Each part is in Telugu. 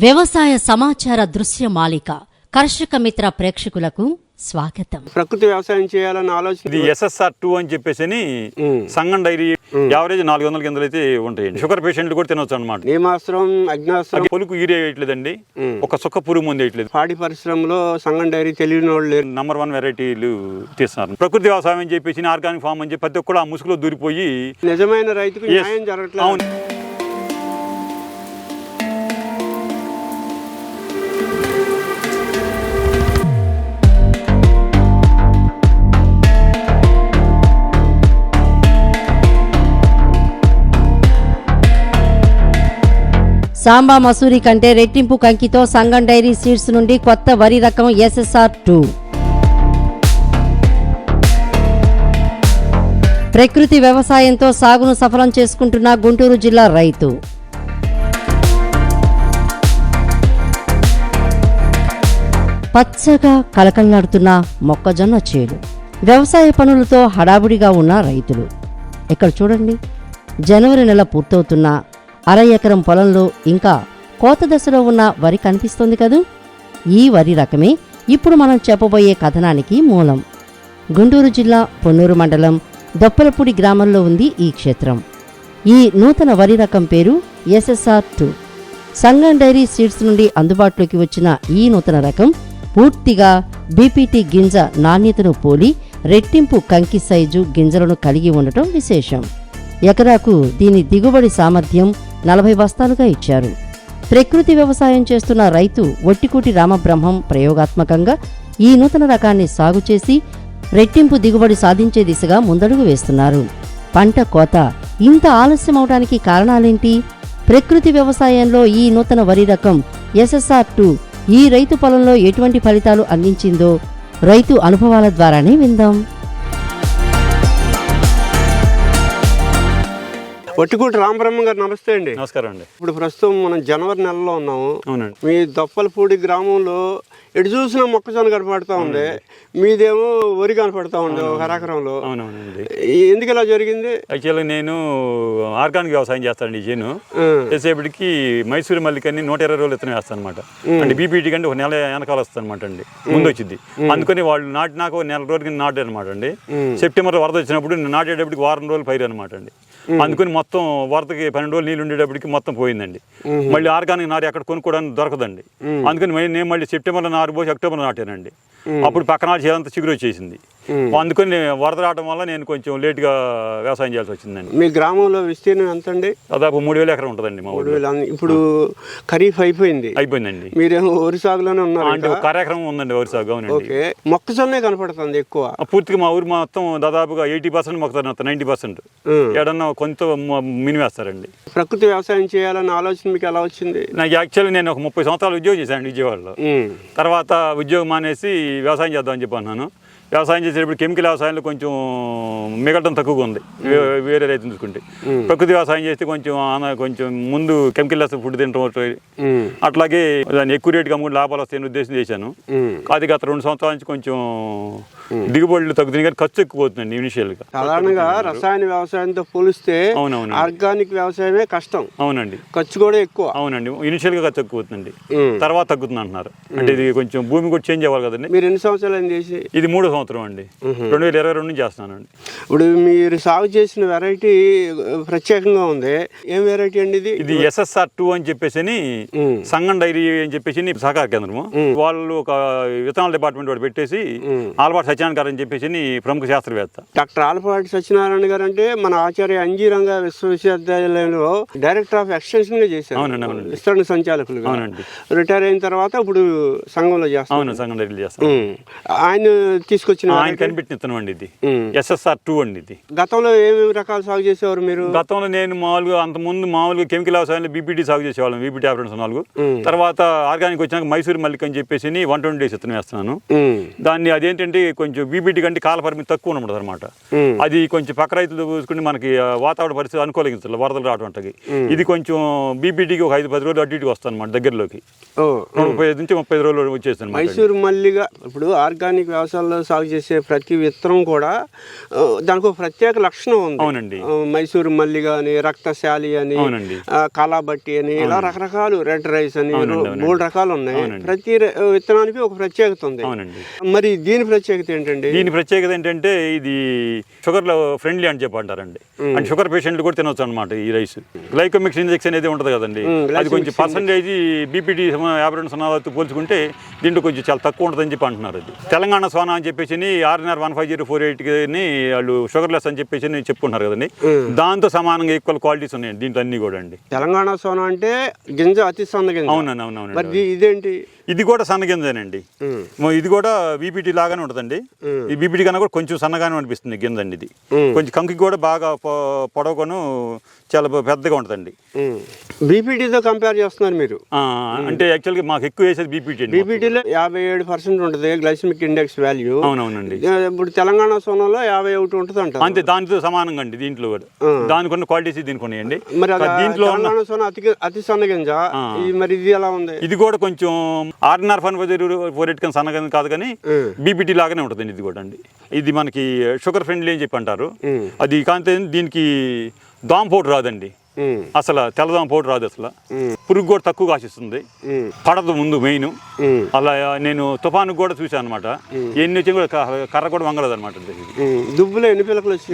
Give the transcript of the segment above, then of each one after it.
వ్యవసాయ సమాచార దృశ్య మాలిక కర్షక మిత్ర ప్రేక్షకులకు స్వాగతం. ప్రకృతి వ్యవసాయం చేయాలన్న ఆలోచన ఇది ఎస్ఎస్ఆర్ టూ అని చెప్పేసి అని సంగం డైరీ యావరేజ్ నాలుగు వందల కిందలు అయితే ఉంటాయండి. షుగర్ పేషెంట్లు కూడా తినొచ్చు అనమాట నీమాస్త్రం అగ్నాస్త్రం పొలుకు యూరియా వేయట్లేదండి. ఒక సుక్క పురుగు ముందు వేయట్లేదు. పాడి పరిశ్రమలో సంగం డైరీ తెలియని వాళ్ళు లేరు. నంబర్ వన్ వెరైటీలు తీస్తున్నారు. ప్రకృతి వ్యవసాయం అని చెప్పేసి ఆర్గానిక్ ఫామ్ అని చెప్పి ప్రతి ఒక్కరు ఆ ముసుగులో దూరిపోయి నిజమైన రైతుకు. న్యాయం జరగట్లేదు. సాంబా మసూరి కంటే రెట్టింపు కంకితో సంగం డైరీ సీడ్స్ నుండి కొత్త వరి రకం ఎస్ఎస్ఆర్ టూ. ప్రకృతి వ్యవసాయంతో సాగును సఫలం చేసుకుంటున్న గుంటూరు జిల్లా రైతు. పచ్చగా కలకల్లాడుతున్న మొక్కజొన్న చేలు. వ్యవసాయ పనులతో హడావుడిగా ఉన్న రైతులు. ఇక్కడ చూడండి? జనవరి నెల పూర్తవుతున్న అర ఎకరం పొలంలో ఇంకా కోత దశలో ఉన్న వరి కనిపిస్తుంది కదూ? ఈ వరి రకమే ఇప్పుడు మనం చెప్పబోయే కథనానికి మూలం. గుంటూరు జిల్లా పొన్నూరు మండలం దొప్పలపూడి గ్రామంలో ఉంది ఈ క్షేత్రం. ఈ నూతన వరి రకం పేరు SSR two. Sangam dairy seeds నుండి అందుబాటులోకి వచ్చిన ఈ నూతన రకం పూర్తిగా బీపీటీ గింజ నాణ్యతను పోలి రెట్టింపు కంకి సైజు గింజలను కలిగి ఉండటం విశేషం. ఎకరాకు దీని దిగుబడి సామర్థ్యం నలభై బస్తాలుగా ఇచ్చారు. ప్రకృతి వ్యవసాయం చేస్తున్న రైతు ఒట్టికూటి రామబ్రహ్మం ప్రయోగాత్మకంగా ఈ నూతన రకాన్ని సాగు చేసి రెట్టింపు దిగుబడి సాధించే దిశగా ముందడుగు వేస్తున్నారు. పంట కోత ఇంత ఆలస్యం అవడానికి కారణాలేంటి? ప్రకృతి వ్యవసాయంలో ఈ నూతన వరి రకం ఎస్ఎస్ఆర్ టూ ఈ రైతు పొలంలో ఎటువంటి ఫలితాలు అందించిందో? రైతు అనుభవాల ద్వారానే విందాం. ఒట్టికూటి రామబ్రహ్మ గారు నమస్తే అండి. నమస్కారం అండి. ఇప్పుడు ప్రస్తుతం మనం జనవరి నెలలో ఉన్నాము. అవునండి. మీ దొప్పలపూడి గ్రామంలో ఎటు చూసినా మొక్కజొన్న కనపడతా ఉంది. మీదేమో వరి కనపడతా ఉంది ఒక ఎకరంలో అవునవునండి. ఎందుకు ఇలా జరిగింది? యాక్చువల్గా నేను ఆర్గానిక్ వ్యవసాయం చేస్తానండి చేను. ఆ, చేసేపటికి మైసూరు మల్లికని నూట ఇరవై రోజులు ఎత్తున వేస్తాను అనమాట అంటే బీపీటీ కంటే ఒక నెల వెనకాల వస్తుంది అనమాట అండి ముందు వచ్చింది అందుకని వాళ్ళు నాటినాక ఒక నెల రోజులకి నాటారు అనమాట అండి సెప్టెంబర్ వరద వచ్చినప్పుడు నాటేటప్పటికి వారం రోజులు పైరు అనమాట అండి. అందుకని మొత్తం వరదకి పన్నెండు రోజులు నీళ్ళు ఉండేటప్పటికి మొత్తం పోయిందండి. మళ్ళీ ఆర్గానిక్ నారు ఎక్కడ కొనుక్కోవడానికి దొరకదండి. అందుకని నేను మళ్ళీ సెప్టెంబర్లో నారు పోసి అక్టోబర్ నాటానండి. అప్పుడు పక్కన చేదంతా చిగురు వచ్చేసింది. అందుకని వరద రావడం వల్ల నేను కొంచెం లేట్గా వ్యవసాయం చేయాల్సి వచ్చిందండి. మీ గ్రామంలో విస్తీర్ణం ఎంత అండి దాదాపు మూడు వేల ఎకరం ఉంటుందండి మా మూడు వేల ఇప్పుడు ఖరీఫ్ అయిపోయింది. అయిపోయిందండి. మీరేమో వరి సాగులోనే ఉన్నారు అంటే. ఒక కార్యక్రమం ఉందండి వరి సాగు ఓకే. మొక్కజొన్నే కనపడుతుంది ఎక్కువ. పూర్తిగా మా ఊరు మొత్తం దాదాపుగా ఎయిటీ పర్సెంట్ మొక్కతారు నైంటీ పర్సెంట్. ఏడన్నా కొంత మినివేస్తారండి ప్రకృతి వ్యవసాయం చేయాలన్న ఆలోచన మీకు ఎలా వచ్చింది? నాకు యాక్చువల్లీ నేను ఒక ముప్పై సంవత్సరాలు ఉద్యోగం చేశాను విజయవాడలో. ఉం. తర్వాత ఉద్యోగం మానేసి వ్యవసాయం చేద్దామని చెప్పి అన్నాను వ్యవసాయం చేసేటప్పుడు కెమికల్ వ్యవసాయంలో కొంచెం మిగలటం తక్కువగా ఉంది. వేరే రైతులు చూసుకుంటే. ప్రకృతి వ్యవసాయం చేస్తే కొంచెం కొంచెం ముందు కెమికల్ ఫుడ్ తినడం. అట్లాగే దాన్ని ఎక్కువ రేటుగా అమ్ముకుంటే లాభాలు వస్తాయని ఉద్దేశం చేశాను. అది గత రెండు సంవత్సరాల నుంచి కొంచెం దిగుబడులు తగ్గుతుంది కానీ ఖర్చు ఎక్కువ అవుతుందండి ఇనిషియల్గా సాధారణంగా రసాయన వ్యవసాయంతో పోలిస్తే అవునవును ఆర్గానిక్ వ్యవసాయమే కష్టం. అవునండి. ఖర్చు కూడా ఎక్కువ. అవునండి. ఇనిషియల్గా ఖర్చు ఎక్కువ అవుతుందండి. తర్వాత తగ్గుతుంది అంటున్నారు. అంటే ఇది కొంచెం భూమి కూడా చేంజ్ అవ్వాలి కదండి. మీరు ఎన్ని సంవత్సరాలు చేసి? ఇది మూడో సంవత్సరం అండి. రెండు వేల ఇరవై రెండు నుంచి చేస్తున్నానండి. ఇప్పుడు మీరు సాగు చేసిన వెరైటీ ప్రత్యేకంగా ఉంది. ఏం వెరైటీ అండి ఇది? ఇది ఎస్ఎస్ఆర్ టూ అని చెప్పేసి. సంగం డైరీ అని చెప్పేసి సహకార కేంద్రము. వాళ్ళు ఒక విత్తనాల డిపార్ట్మెంట్ వాడు పెట్టేసి ఆల్బాట్ సత్యానంద గారు అని చెప్పేసి ప్రముఖ శాస్త్రవేత్త. డాక్టర్ ఆలపాటి సత్యనారాయణ గారు అంటే మన ఆచార్య అంజీరంగ విశ్వవిద్యాలయంలో డైరెక్టర్ ఆఫ్ ఎక్స్టెన్షన్గా చేశారు. అవునండి, అవునండి. విస్తరణ సంచాలకులుగా. అవునండి. రిటైర్ అయిన తర్వాత ఇప్పుడు సంఘంలో చేస్తారు అవును సంగం డైరీలు చేస్తాను ఉం. ఆయన తీసుకొచ్చిన ఆయన. కనిపెట్టిన విత్తనం అండి ఇది. ఎస్ఎస్ఆర్ టూ అండి ఇది గతంలో ఏమేమి రకాలు సాగు చేసేవారు మీరు గతంలో నేను మామూలుగా అంత ముందు మామూలుగా కెమికల్ వ్యవసాయంలో బీపీటీ సాగు చేసేవాళ్ళం బీపీటీ ఆపరేషన్ నాలుగు ఉం. తర్వాత ఆర్గానిక్ వచ్చినాక మైసూర్ మల్లిక్ అని చెప్పేసి వన్ ట్వంటీ డేస్ విత్తనం వేస్తున్నాను. దాన్ని అదేంటంటే కొంచెం బీపీటీ కంటే కాల పరిమితి తక్కువ ఉండదు అనమాట. అది కొంచెం పక్క రైతులు చూసుకుంటే మనకి వాతావరణ పరిస్థితి అనుకూలించాలి వరదలు రావడం అంటకి ఇది కొంచెం బీపీటీకి ఒక ఐదు పది రోజులు అటు ఇటుకి వస్తాను అనమాట దగ్గరలోకి ముప్పై ఐదు నుంచి ముప్పై ఐదు రోజులు వచ్చేస్తాను మైసూరు మల్లిగా ఇప్పుడు ఆర్గానిక్ వ్యవసాయంలో సాగు సాగు చేసే ప్రతి విత్తనం కూడా దానికి ఒక ప్రత్యేక లక్షణం ఉంది. అవునండి. మైసూరు మల్లి అని రక్తశాలి అని కాలాబట్టి అని ఇలా రకరకాలు రెడ్ రైస్ అని. మూడు రకాలు ఉన్నాయి. ప్రతి విత్తనానికి ఒక ప్రత్యేకత ఉంది. మరి దీని ప్రత్యేకత ఏంటండి? దీని ప్రత్యేకత ఏంటంటే ఇది షుగర్ ఫ్రెండ్లీ అని చెప్పి అంటారండి అంటే షుగర్ పేషెంట్లు కూడా తినొచ్చు అనమాట ఈ రైస్. గ్లైకోమిక్స్ ఇంజెక్స్ అనేది ఉంటుంది కదండి. అది కొంచెం పర్సంటేజ్ బీపీటీ యాభై రెండు సున్నాలతో పోల్చుకుంటే దీంట్లో కొంచెం చాలా తక్కువ ఉంటుందని చెప్పి అంటున్నారు అది. తెలంగాణ సోనా అని చెప్పేసి RNR one five zero four ఎయిట్ని వాళ్ళు షుగర్ లెస్ అని చెప్పేసి చెప్పుకుంటున్నారు కదండి. దాంతో సమానంగా ఈక్వల్ క్వాలిటీస్ ఉన్నాయండి దీంట్లో అన్ని కూడా అండి. తెలంగాణ సోనా అంటే గింజ అతి సన్న గింజ. అవునండి మరి దీ- ఇదేంటి? ఇది కూడా సన్నగింజేనండి ఇది కూడా బీపీటీ లాగానే ఉంటుందండి. ఈ బీపీటీ కన్నా కూడా కొంచెం సన్నగానే అనిపిస్తుంది గింజ అండి ఇది. కొంచెం కంకి కూడా బాగా పొడవుగాను చాలా పెద్దగా ఉంటుందండి. బీపీటీతో కంపేర్ చేస్తున్నారు మీరు? అంటే యాక్చువల్గా మాకు ఎక్కువ వేసేది బీపీటీ బీపీటీలో యాభై ఏడు పర్సెంట్ ఉంటుంది గ్లైసమిక్ ఇండెక్స్ వాల్యూ. అవునవునండి. ఇప్పుడు తెలంగాణ సోనాలో యాభై ఒకటి ఉంటుంది అంట అంతే దానితో సమానంగా అండి దీంట్లో కూడా. దానికి ఉన్న క్వాలిటీస్ దీనికి ఉన్నాయండి మరి దీంట్లో అతి అతి సన్న గింజ ఈ మరి ఇది ఎలా ఉంది? ఇది కూడా కొంచెం ఆర్ఎన్ఆర్ ఫన్ ఫోర్ ఎయిట్ కానీ సన్నగా కాదు కానీ. బీపీటీ లాగానే ఉంటుందండి ఇది కూడా అండి. ఇది మనకి షుగర్ ఫ్రెండ్లీ అని చెప్పి అంటారు. అది కాంతే దీనికి పౌడర్ రాదండి. అసలు తెల్లదాం పౌడర్ రాదు అసలు. పురుగు కూడా తక్కువ ఉమ్, పడదు ముందు మెయిన్. అలా నేను తుఫాను కూడా చూశాను అనమాట ఎన్ని వచ్చి కూడా కర్ర కూడా వంగలేదు అనమాట. దుబ్బులో ఎన్ని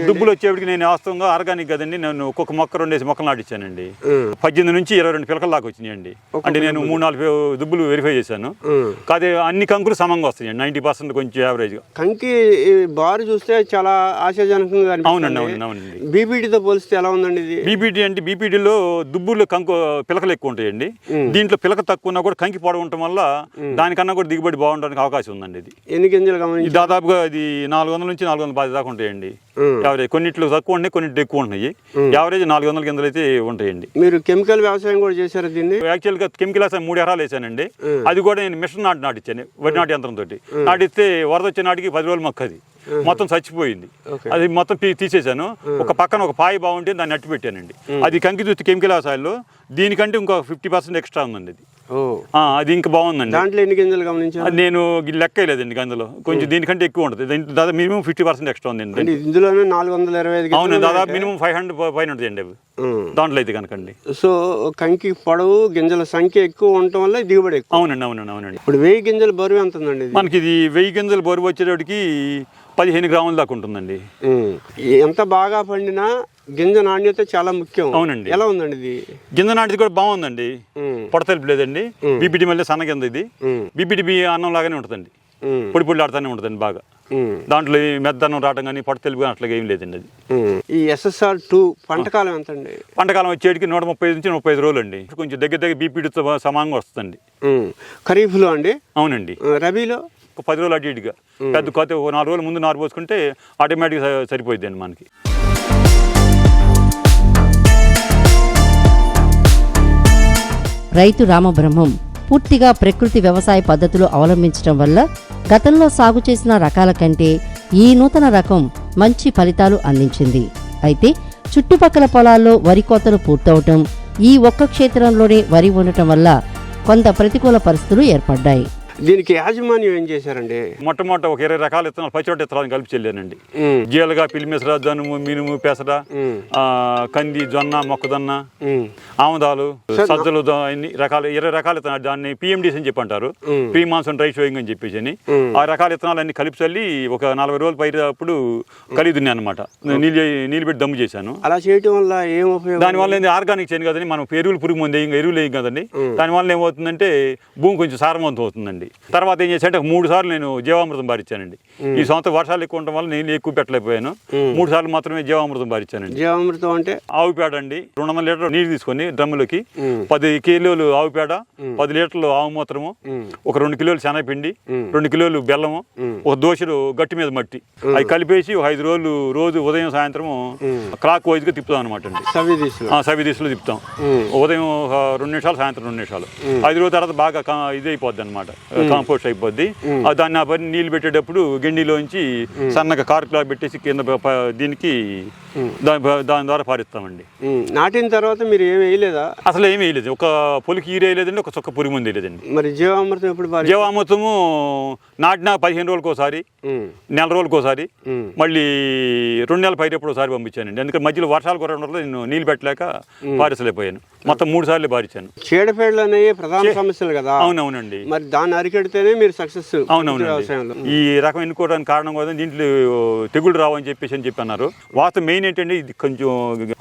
దుబ్బులు వచ్చేప్పటికి నేను వాస్తవంగా ఆర్గానిక్ కదండి నేను ఒక్కొక్క మొక్క రెండేసి మొక్కలు నాటిచ్చానండి. పద్దెనిమిది నుంచి ఇరవై రెండు పిలకల దాకా వచ్చినాయండి. అంటే నేను మూడు నాలుగు దుబ్బులు వెరిఫై చేశాను. కాదే అన్ని కంకులు సమంగా వస్తాయండి నైంటీ పర్సెంట్ కొంచెం యావరేజ్గా కంకి బారు చూస్తే చాలా ఆశాజనకంగా అవునండి అవునండి అవునండి. బీపీటీతో పోలిస్తే ఎలా ఉందండి ఇది? బీపీటీ అంటే బీపీటీలో దుబ్బులు కంకు పిలకలు ఎక్కువ ఉంటాయండి. దీంట్లో పిలక తక్కువ ఉన్నా కూడా కంకి పొడవు ఉండటం వల్ల దానికన్నా కూడా దిగుబడి బాగుండడానికి అవకాశం ఉందండి ఇది. ఎన్ని గింజలు దాదాపుగా ఇది నాలుగు వందల నుంచి నాలుగు వందల పది దాకా ఉంటాయండి. యావరేజ్ కొన్నిట్లో తక్కువ ఉన్నాయి కొన్నిట్లో ఎక్కువ ఉన్నాయి యావరేజ్ నాలుగు వందల కిందలు అయితే ఉంటాయండి. మీరు కెమికల్ వ్యవసాయం కూడా చేశారు దీన్ని? యాక్చువల్గా కెమికల్ వేసాను మూడు ఎకరాలు వేసానండి. అది కూడా నేను మిషన్ నాటి నాటిచ్చాను వరి నాటి యంత్రంతో నాటిస్తే వరద వచ్చే నాటికి పది రోజులు మొక్క అది మొత్తం చచ్చిపోయింది. అది మొత్తం తీసేశాను. ఒక పక్కన ఒక పాయి బాగుంటే దాన్ని అట్టి పెట్టానండి. అది కంకి చూస్తే కెమికల్ వ్యవసాయంలో దీనికంటే ఇంకో ఫిఫ్టీ పర్సెంట్ ఎక్స్ట్రా ఉందండి అది. అది ఇంకా బాగుందండి. దాంట్లో ఎన్ని గింజలు గమనించారు? అది నేను లెక్క లేదండి అందులో కొంచెం దీనికంటే ఎక్కువ ఉంటుంది. దాదాపు మినిమం ఫిఫ్టీ పర్సెంట్ ఎక్స్ట్రా ఉంది అంటే ఇందులోనే నాలుగు వందల ఇరవై ఐదు అవును దాదాపు మినిమం ఫైవ్ హండ్రెడ్ పైన ఉంటాయండి అవి. ఉమ్. దాంట్లో అయితే కనుకండి. సో కంకి పొడవు గింజల సంఖ్య ఎక్కువ ఉండటం వల్ల దిగుబడి ఎక్కువ. అవునండి అవునండి అవునండి. ఇప్పుడు వెయ్యి గింజలు బరువు ఎంత ఉందండి మనకి ఇది వెయ్యి గింజలు బరువు వచ్చేటప్పటికి పదిహేను గ్రాముల దాకా ఉంటుందండి. ఎంత బాగా పండినా గింజ నాణ్యత చాలా ముఖ్యం. అవునండి. ఎలా ఉందండి ఇది? గింజ నాటిది కూడా బాగుందండి. పొడతలుపు లేదండి. బీపీటీ మళ్ళీ సన్న గింజ ఇది. బీపీటీ బి అన్నం లాగానే ఉంటుందండి. పొడి పొడి ఆడుతూనే ఉంటుందండి బాగా. దాంట్లో ఈ మెద్దన్నం రావడం కానీ పొడ తెలుపు కానీ అట్లాగా ఏం లేదండి అది. ఈ ఎస్ఎస్ఆర్ టూ పంటకాలం ఎంత అండి పంటకాలం వచ్చేటికి నూట ముప్పై నుంచి ముప్పై ఐదు రోజులు అండి కొంచెం దగ్గర దగ్గర బీపీటీతో సమానంగా వస్తుందండి. ఖరీఫ్లో అండి? అవునండి. రబీలో? ఒక పది రోజులు అటు ఇటుగా. పెద్ద కొత్త ఒక నాలుగు రోజులు ముందు నారు పోసుకుంటే ఆటోమేటిక్గా సరిపోద్ది అండి మనకి. రైతు రామబ్రహ్మం పూర్తిగా ప్రకృతి వ్యవసాయ పద్ధతులు అవలంబించడం వల్ల గతంలో సాగు చేసిన రకాల కంటే ఈ నూతన రకం మంచి ఫలితాలు అందించింది. అయితే చుట్టుపక్కల పొలాల్లో వరి కోతలు పూర్తవటం ఈ ఒక్క క్షేత్రంలోనే వరి ఉండటం వల్ల కొంత ప్రతికూల పరిస్థితులు ఏర్పడ్డాయి. దీనికి యాజమాన్యం ఏం చేశారండి? మొట్టమొదట ఒక ఇరవై రకాల విత్తనాలు పచ్చిరొట్ట విత్తనాలు కలిపి చెల్లానండి. జీలగా పిలిమిసర జనుము మినుము పెసర కంది జొన్న మొక్కజొన్న. ఆముదాలు సజ్జలు ఇన్ని రకాల ఇరవై రకాల విత్తనాలు దాన్ని పిఎండిస్ అని చెప్పి అంటారు. ప్రీ మాన్సూన్ డ్రై షోయింగ్ అని చెప్పేసి అని. ఆ రకాల విత్తనాలు అన్ని కలిపి చల్లి ఒక నలభై రోజులు పైరప్పుడు కలిగి దున్నాను అనమాట నీళ్ళు నీళ్ళు పెట్టి దమ్ము చేశాను. అలా చేయటం వల్ల ఏం ఉపయోగం? దానివల్ల ఏంది? ఆర్గానిక్ చేయను కదండి. మనం ఎరువులు పురుగు మంది ఎరువులు వేయం కదండి. దానివల్ల ఏమవుతుందంటే భూమి కొంచెం సారవంతం అవుతుందండి. తర్వాత ఏం చేశానంటే మూడు సార్లు నేను జీవామృతం బారిచ్చానండి ఈ సంవత్సరం వర్షాలు ఎక్కువ ఉండటం వల్ల నీళ్ళు ఎక్కువ పెట్టలేకపోయాను. మూడు సార్లు మాత్రమే జీవామృతం బారిచ్చానండి జీవామృతం అంటే? ఆవు పేడ అండి. రెండు వందల లీటర్ నీళ్ళు తీసుకొని డ్రమ్ములకి మ్మ్. పది కిలోలు ఆవు పేడ పది లీటర్లు ఆవు మూత్రము ఒక రెండు కిలోలు శనగపిండి రెండు కిలోలు బెల్లము ఒక దోశలు గట్టి మీద మట్టి. అవి కలిపేసి ఒక ఐదు రోజులు రోజు ఉదయం సాయంత్రము క్లాక్ వైజ్గా తిప్పుతాం అనమాట అండి. సవి దిశలో. తిప్పుతాం. ఉదయం రెండు నిమిషాలు సాయంత్రం రెండు నిమిషాలు. ఐదు రోజుల తర్వాత బాగా ఇది అయిపోద్ది అనమాట కాంపోస్ట్ అయిపోద్ది. ఆ దాన్ని ఆ పని నీళ్ళు పెట్టేటప్పుడు గిండిలోంచి సన్నగా కారు క్లాక్ పెట్టేసి కింద దీనికి దాని దాని ద్వారా పారిస్తామండి. నాటిన తర్వాత మీరు ఏమి వేయలేదా? అసలు ఏమీ వేయలేదు. ఒక పొలికి ఈరు వేయలేదండి ఒక చొక్క పురుగు ముందు వేయలేదండి. మరి జీవామృతం ఎప్పుడు జీవామృతము నాటిన పదిహేను రోజులకు ఒకసారి నెల రోజులకు ఒకసారి మళ్ళీ రెండు నెలల పైరు ఎప్పుడు ఒకసారి పంపించానండి. ఎందుకంటే మధ్యలో వర్షాలు కురవడం నేను నీళ్ళు పెట్టలేక పారిసలేకపోయాను. మొత్తం మూడు సార్లు పారిచాను చీడపేడలు అనేవి ప్రధాన సమస్యలు కదా. అవునవునండి. మరి దాన్ని అరికెడితేనే మీరు సక్సెస్ అవునవునండి. ఈ రకం ఎన్నుకోవడానికి కారణం కూడా దీంట్లో తెగుళ్ళు రావని చెప్పేసి అని చెప్పి అన్నారు వాస్తవం మెయిన్ ఏంటంటే ఇది కొంచెం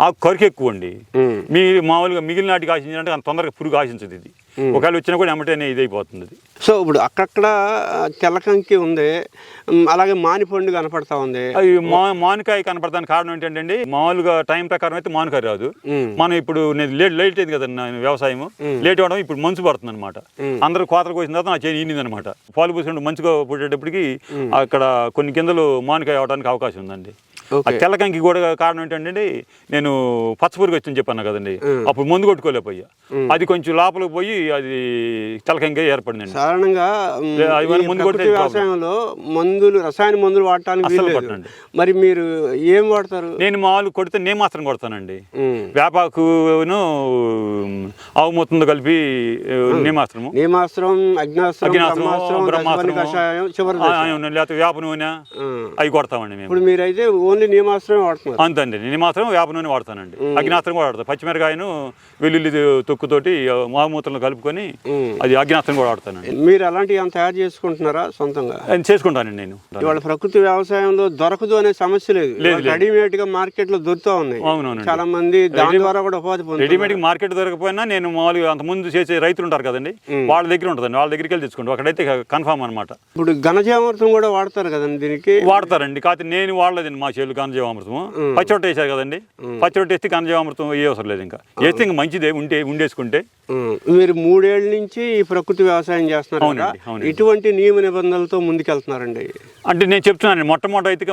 ఆకు కరుకు ఎక్కువ అండి ఉమ్. మీ మామూలుగా మిగిలిన నాటికి ఆశించాలంటే అంత తొందరగా పురుగు ఆశించదు ఇది. ఒకవేళ వచ్చినా కూడా ఎమ్మటేనే ఇది అయిపోతుంది సో ఇప్పుడు అక్కడక్కడ తెల్లకంకి ఉంది. అలాగే మానిపండు కనపడతా ఉంది. అవి మా మామిడికాయ కనపడడానికి కారణం ఏంటంటే మామూలుగా టైం ప్రకారం అయితే మామిడికాయ రాదు. మనం ఇప్పుడు నేను లేట్ లేట్ అయింది కదా వ్యవసాయం లేట్ అవ్వడం ఇప్పుడు మంచు పడుతుంది అనమాట అందరూ కోతలు కోసిన తర్వాత నా చేయి ఈనింది అనమాట పాలు పూసినప్పుడు మంచుగా పుట్టేటప్పటికి అక్కడ కొన్ని కిందలు మామిడికాయ అవడానికి అవకాశం ఉందండి. ఆ తెల్లకంకి కూడా కారణం ఏంటంటే నేను పచ్చపురుగు వచ్చింది చెప్పాను కదండి. అప్పుడు మందు కొట్టుకోలేకపోయా. అది కొంచెం లోపలికి పోయి అది తెల్లకంకి ఏర్పడిందండి. సాధారణంగా ముందు వ్యవసాయంలో మందులు రసాయన మందులు వాడటానికి. మరి మీరు ఏం వాడతారు? నేను మామూలు కొడితే నేను మాత్రం కొడతానండి. వేపాకును ఆవు మొత్తంతో కలిపి నేమాస్త్రము. నేమాస్త్రం అగ్నాస్త్రం అగ్నాస్త్రం బ్రహ్మాస్త్రం. లేకపోతే వేప నూనె. అవి కొడతామండి మేము. ఇప్పుడు మీరైతే ఓన్లీ వాడుతున్నారు. అంతండి. నేను మాత్రం వేప నూనె వాడతానండి. అగ్నాస్త్రం కూడా వాడతాను పచ్చిమిరకాయను వెల్లుల్లి తొక్కుతోటి మామూత్రంలో కలుపుకొని. అది అగ్నాస్త్రం కూడా వాడతానండి. మీరు అలాంటివి ఏమైనా తయారు చేసుకుంటున్నారా సొంతంగా? చేసుకుంటానండి నేను. ఇవాళ ప్రకృతి వ్యవసాయంలో దొరకదు అనే సమస్య లేదు. రెడీమేడ్గా మార్కెట్లో దొరుకుతా ఉన్నాయి. చాలా మంది దాని ద్వారా కూడా ఉపాధి రెడీమేడ్ మార్కెట్ దొరకపోయినా నేను మామూలుగా అంతకుముందు చేసే రైతులు ఉంటారు కదండి వాళ్ళ దగ్గర ఉంటుందండి. వాళ్ళ దగ్గరికి వెళ్ళి తెచ్చుకుంటాం. అక్కడైతే కన్ఫామ్ అనమాట ఇప్పుడు ఘనజీవామృతం కూడా వాడతారు కదండి దీనికి? వాడతారండి. కాకపోతే నేను వాడలేదండి మా చేలు గంజీవామృతం పచ్చొట్ట వేసారు కదండి. పచ్చొట్ట వేస్తే గంజీవామృతం ఏ అవసరం లేదు ఇంకా. వేస్తే ఇంకా మంచిదే ఉంటే ఉండేసుకుంటే. మీరు మూడేళ్ళ నుంచి ఈ ప్రకృతి వ్యవసాయం చేస్తున్నారు. ఇటువంటి నియమ నిబంధనలతో ముందుకెళ్తున్నారండి. అంటే నేను చెప్తున్నాను మొట్టమొదటి అయితే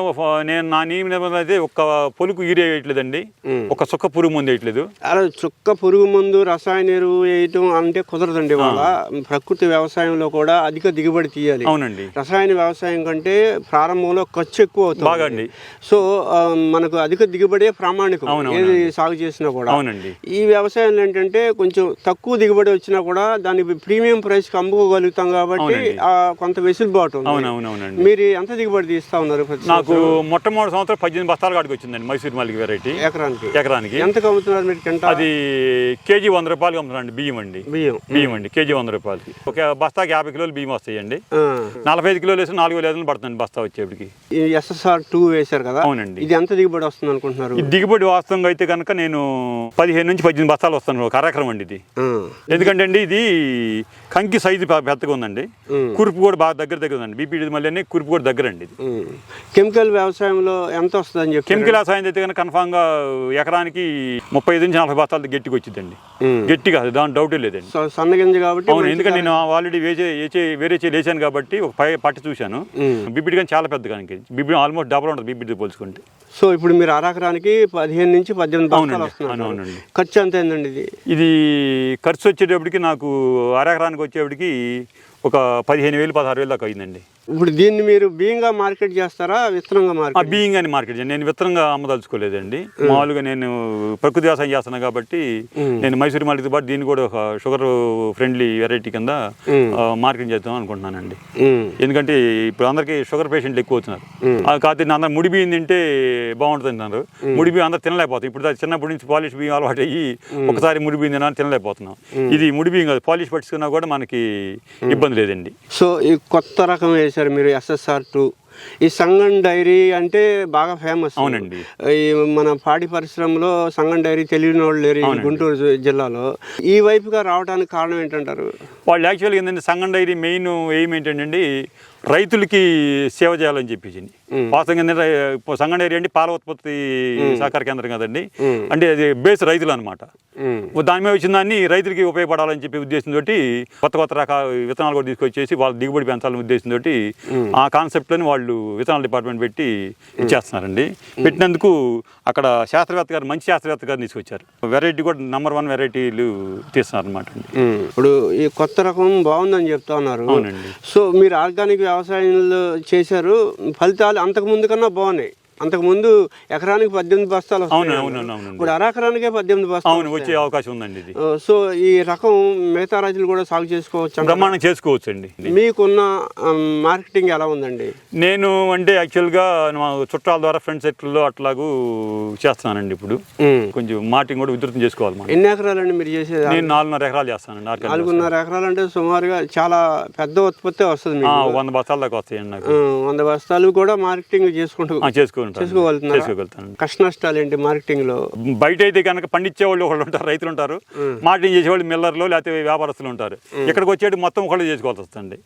నేను నా నియమ నిబంధన అయితే ఒక్క పొలుకు ఈరే వేయట్లేదండి. ఒక సుక్క పురుగు ముందు వేయట్లేదు. అలా చుక్క పురుగు మందు రసాయన ఎరువు వేయటం అంటే కుదరదండి వాళ్ళ ప్రకృతి వ్యవసాయంలో కూడా అధిక దిగుబడి తీయాలి. అవునండి. రసాయన వ్యవసాయం కంటే ప్రారంభంలో ఖర్చు ఎక్కువ అవుతుంది. బాగా. సో మనకు అధిక దిగుబడే ప్రామాణికం. ఏది సాగు చేసినా కూడా. అవునండి. ఈ వ్యవసాయంలో ఏంటంటే కొంచెం తక్కువ దిగుబడి వచ్చినా కూడా దాన్ని ప్రీమియం ప్రైస్కి అమ్ముకోగలుగుతాం కాబట్టి కొంత వెసులుబాటు మీరు ఎంత దిగుబడి తీస్తా ఉన్నారు నాకు మొట్టమొదటి సంవత్సరం పద్దెనిమిది బస్తాల కాడికి వచ్చిందండి మైసూర్ మల్లికి వెరైటీ ఎకరానికి. ఎకరానికి. ఎంత అమ్ముతున్నారు మీరు కింటా? అది కేజీ వంద రూపాయలు అమ్ముతానండి బియ్యం అండి. బియ్యం. బియ్యం అండి కేజీ వంద రూపాయలకి. ఒక బస్తాకి యాభై కిలోలు బియ్యం వస్తాయండి. నలభై ఐదు కిలోలు వేసి నాలుగు వేల పడుతుంది బస్తా వచ్చేప్పటికి. ఈ ఎస్ఎస్ఆర్ టూ వేశారు కదా. అవునండి. ఇది ఎంత దిగుబడి వస్తుంది అనుకుంటున్నారు దిగుబడి వాస్తవంగా అయితే కనుక నేను పదిహేను నుంచి పద్దెనిమిది బస్తాలు వస్తాను ఒక అరెకరం అండి ఇది. ఎందుకంటే అండి ఇది కంకి సైజు పెద్దగా ఉందండి. కురుపు కూడా బాగా దగ్గర దగ్గర ఉందండి బీపీడీ మళ్ళీ కురుపు కూడా దగ్గర అండి ఇది. కెమికల్ వ్యవసాయంలో ఎంత వస్తుందని చెప్పి కెమికల్ వ్యవసాయం అయితే కనుక కన్ఫామ్గా ఎకరానికి ముప్పై ఐదు నుంచి నలభై బస్తాలు గట్టిగా వచ్చిందండి ఉమ్. గట్టిగా దాని డౌటే లేదండి సన్నగింజ కాబట్టి అవును ఎందుకంటే నేను ఆల్రెడీ వేసే వేరే చేయి వేసాను కాబట్టి ఒక పై పట్టి చూశాను. బీపీడీ కానీ చాలా పెద్ద కనుక బీపీడీ ఆల్మోస్ట్ డబల్ ఉంటుంది బీపీడీ పోల్చుకుంటే సో ఇప్పుడు మీరు అరాకరానికి పదిహేను నుంచి పద్దెనిమిది బస్తాలు అవునండి, వస్తున్నారు. ఖర్చు ఎంత అయిందండి ఇది? ఇది ఖర్చు వచ్చేటప్పటికి నాకు అరెకరానికి వచ్చేప్పటికి ఒక పదిహేను వేలు పదహారు వేలు దాకా అయిందండి. ఇప్పుడు దీన్ని మీరు బియ్యంగా మార్కెట్ చేస్తారా విత్తనంగా మార్కెట్ బియ్యం కానీ మార్కెట్ చేయండి. నేను విత్తనంగా అమ్మదలుచుకోలేదండి. మామూలుగా నేను ప్రకృతి వ్యవసాయం చేస్తున్నాను కాబట్టి నేను మైసూరు మాలితో పాటు దీన్ని కూడా ఒక షుగర్ ఫ్రెండ్లీ వెరైటీ కింద మార్కెట్ చేద్దాం అనుకుంటున్నానండి. ఎందుకంటే ఇప్పుడు అందరికీ షుగర్ పేషెంట్లు ఎక్కువ అవుతున్నారు. కాకపోతే అందరూ ముడి బియ్యం తింటే బాగుంటుంది అంటున్నారు ముడి బియ్యం అందరూ తినలేకపోతాం ఇప్పుడు చిన్నప్పటి నుంచి పాలిష్ బియ్యం అలవాటు అయ్యి ఒకసారి ముడి బియ్యం తినాలని తినలేకపోతున్నాం. ఇది ముడి బియ్యం కాదు పాలిష్ పట్టుకున్నా కూడా మనకి ఇబ్బంది లేదండి. సో ఈ కొత్త రకం వేశారు మీరు ఎస్ఎస్ఆర్ టూ. ఈ సంగం డైరీ అంటే బాగా ఫేమస్. అవునండి. ఈ మన పాడి పరిశ్రమలో సంగం డైరీ తెలియని వాళ్ళు లేరు గుంటూరు జిల్లాలో. ఈ వైపుగా రావడానికి కారణం ఏంటంటారు? వాళ్ళు యాక్చువల్గా ఏంటంటే సంగం డైరీ మెయిన్ ఎయిమ్ ఏంటంటే రైతులకి సేవ చేయాలని చెప్పేసి వాస్తవంగా ఏంటంటే అంటే పాల ఉత్పత్తి సహకార కేంద్రం కదండి. అంటే అది బేస్ రైతులు అనమాట. దాని మీద వచ్చిన దాన్ని రైతులకి ఉపయోగపడాలని చెప్పి ఉద్దేశంతో కొత్త కొత్త రకాల విత్తనాలు కూడా తీసుకొచ్చేసి వాళ్ళ దిగుబడి పెంచాలని ఉద్దేశంతో ఆ కాన్సెప్ట్లోని వాళ్ళు విత్తనాల డిపార్ట్మెంట్ పెట్టి ఇచ్చేస్తున్నారండి. పెట్టినందుకు అక్కడ శాస్త్రవేత్త గారు మంచి శాస్త్రవేత్త గారు తీసుకొచ్చారు. వెరైటీ కూడా నంబర్ వన్ వెరైటీలు తీస్తున్నారు అనమాట అండి. ఇప్పుడు ఈ కొత్త రకం బాగుందని చెప్తా ఉన్నారు. సో మీరు ఆర్గానిక్ వ్యవసాయంలో చేశారు ఫలితాలు అంతకు ముందు కన్నా బాగున్నాయి. అంతకుముందు ఎకరానికి పద్దెనిమిది బస్తాలు ఇప్పుడు అరెకరానికే పద్దెనిమిది బస్తాలు వచ్చే అవకాశం ఉందండి ఇది. సో ఈ రకం మిగతా రైతులు కూడా సాగు చేసుకోవచ్చు? బ్రహ్మాండం చేసుకోవచ్చు అండి మీకున్న మార్కెటింగ్ ఎలా ఉందండి? నేను అంటే యాక్చువల్గా మా చుట్టాల ద్వారా ఫ్రెండ్ సర్కిల్లో అట్లాగూ చేస్తున్నానండి ఇప్పుడు. కొంచెం మార్టింగ్ కూడా విస్తృతం చేసుకోవాలి ఎన్ని ఎకరాలండి మీరు చేసేది? నేను నాలుగున్నర ఎకరాలు చేస్తానండి నాలుగున్నర ఎకరాలు అంటే సుమారుగా చాలా పెద్ద ఉత్పత్తి వస్తుంది వంద బస్తాల దాకా వస్తాయండి వంద బస్తాలు కూడా మార్కెటింగ్ చేసుకుంటూ ఆ, చేసుకుంటాను. చేసుకోగలుగుతున్నారా? చేసుకోగలుగుతాను కష్ట నష్టాలు ఏంటి మార్కెటింగ్లో బయట అయితే కనుక పండించే వాళ్ళు ఒకళ్ళు ఉంటారు రైతులు ఉంటారు మార్కెటింగ్ చేసేవాళ్ళు మిల్లర్లు లేకపోతే వ్యాపారస్తులు ఉంటారు. ఇక్కడికి వచ్చేటి మొత్తం ఒకళ్ళు చేసుకోవాల్సి వస్తుంది.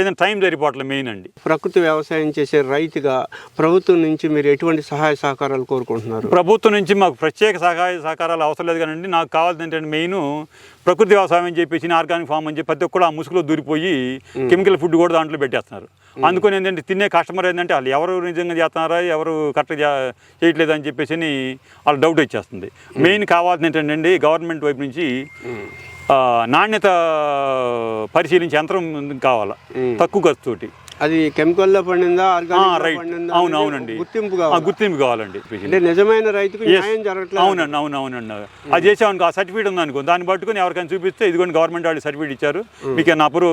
ఏదైనా టైం సరిపోవట్లేదు మెయిన్ అండి. ప్రకృతి వ్యవసాయం చేసే రైతుగా ప్రభుత్వం నుంచి మీరు ఎటువంటి సహాయ సహకారాలు కోరుకుంటున్నారు? ప్రభుత్వం నుంచి మాకు ప్రత్యేక సహాయ సహకారాలు అవసరం లేదు కానీ నాకు కావాల్సింది ఏంటంటే మెయిన్ ప్రకృతి వ్యవసాయం అని చెప్పేసి ఆర్గానిక్ ఫామ్ అని చెప్పి ప్రతి ఒక్కరు ఆ ముసుగులో దూరిపోయి కెమికల్ ఫుడ్ కూడా దాంట్లో పెట్టేస్తున్నారు. అందుకని ఏంటంటే తినే కస్టమర్ ఏంటంటే వాళ్ళు ఎవరు నిజంగా చేస్తున్నారా ఎవరు కరెక్ట్గా చేయట్లేదు అని చెప్పేసి వాళ్ళ డౌట్ వచ్చేస్తుంది. మెయిన్ కావాల్సింది ఏంటంటే గవర్నమెంట్ వైపు నుంచి నాణ్యత పరిశీలించే యంత్రం కావాలా. తక్కువ ఖర్చుతోటి అది కెమికల్లో పండిందా ఆర్గానిక్ పండిందా అవును అవునండి. గుర్తింపు కావాలి. గుర్తింపు కావాలండి అంటే నిజమైన రైతుకు. న్యాయం జరగట్లేదు? అవునండి అవును అవునండి. అది చేసామనుకో ఆ సర్టిఫికేట్ ఉందనుకో దాన్ని పట్టుకొని ఎవరికైనా చూపిస్తే ఇదిగోండి గవర్నమెంట్ వాళ్ళు సర్టిఫికేట్ ఇచ్చారు. మీకు ఏమైనా అప్పుడు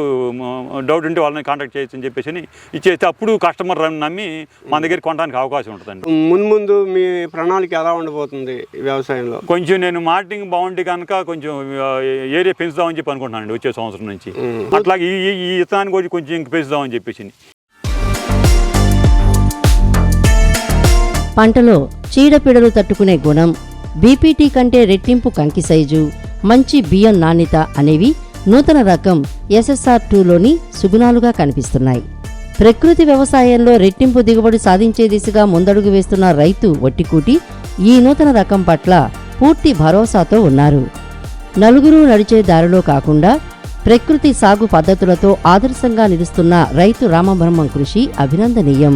డౌట్ ఉంటే వాళ్ళని కాంటాక్ట్ చేయొచ్చు అని చెప్పేసి ఇచ్చేస్తే అప్పుడు కస్టమర్ నమ్మి మన దగ్గర కొనడానికి అవకాశం ఉంటుందండి. ముందు ముందు మీ ప్రణాళిక ఎలా ఉండబోతుంది వ్యవసాయంలో? కొంచెం నేను మార్కెటింగ్ బాగుంటే కనుక కొంచెం ఏరియా పెంచుదామని చెప్పి అనుకుంటున్నానండి వచ్చే సంవత్సరం నుంచి. అట్లాగే ఈ ఈ- కూడా కొంచెం ఇంక పెంచుదామని చెప్పేసి పంటలో చీడపీడలు తట్టుకునే గుణం బీపీటీ కంటే రెట్టింపు కంకి సైజు మంచి బియ్యం నాణ్యత అనేవి నూతన రకం ఎస్ఎస్ఆర్ టూలోని సుగుణాలుగా కనిపిస్తున్నాయి. ప్రకృతి వ్యవసాయంలో రెట్టింపు దిగుబడి సాధించే దిశగా ముందడుగు వేస్తున్న రైతు ఒట్టికూటి ఈ నూతన రకం పట్ల పూర్తి భరోసాతో ఉన్నారు. నలుగురు నడిచే దారిలో కాకుండా ప్రకృతి సాగు పద్ధతులతో ఆదర్శంగా నిలుస్తున్న రైతు రామబ్రహ్మం కృషి అభినందనీయం.